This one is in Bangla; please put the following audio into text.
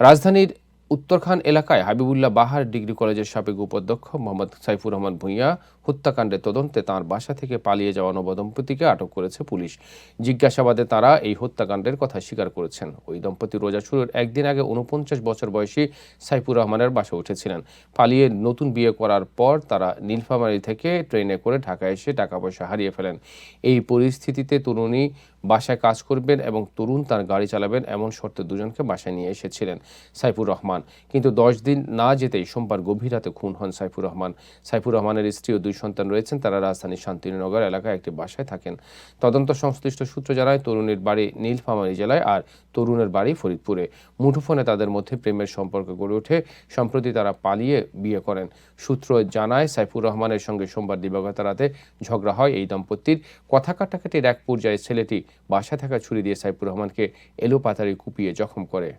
রাজধানীর উত্তরখান এলাকায় হাবিবুল্লাহ বাহার ডিগ্রি কলেজের সাবেক উপাধ্যক্ষ মোহাম্মদ সাইফুর রহমান ভূঁইয়া হত্যাকাণ্ডের তদন্তে তাঁর বাসা থেকে পালিয়ে যাওয়া নবদম্পতিকে আটক করেছে পুলিশ। জিজ্ঞাসাবাদে তারা এই হত্যাকাণ্ডের কথা স্বীকার করেছেন। ওই দম্পতি রোজা শুরুর একদিন আগে উনপঞ্চাশ বছর বয়সী সাইফুর রহমানের বাসা উঠেছিলেন। পালিয়ে নতুন বিয়ে করার পর তারা নীলফামারী থেকে ট্রেনে করে ঢাকা এসে টাকা পয়সা হারিয়ে ফেলেন। এই পরিস্থিতিতে তরুণী বাসায় কাজ করবেন এবং তরুণ তার গাড়ি চালাবেন এমন শর্তে দুজনকে বাসায় নিয়ে এসেছিলেন সাইফুর রহমান। কিন্তু দশ দিন না যেতেই সোমবার গভীর রাতে খুন হন সাইফুর রহমান। সাইফুর রহমানের স্ত্রী ও দুই সন্তান রয়েছেন, তারা রাজধানীর শান্তিনগর এলাকায় একটি বাসায় থাকেন। তদন্ত সংশ্লিষ্ট সূত্র জানায়, তরুণীর বাড়ি নীলফামারী জেলায় আর তরুণের বাড়ি ফরিদপুরে। মুঠোফোনে তাদের মধ্যে প্রেমের সম্পর্ক গড়ে ওঠে, সম্প্রতি তারা পালিয়ে বিয়ে করেন। সূত্র জানায়, সাইফুর রহমানের সঙ্গে সোমবার দিবাগত রাতে ঝগড়া হয় এই দম্পতির। কথা কাটাকাটির এক পর্যায়ে ছেলেটি বাসায় থাকা ছুরি দিয়ে সাইফুর রহমানকে এলোপাতারি কুপিয়ে জখম করে।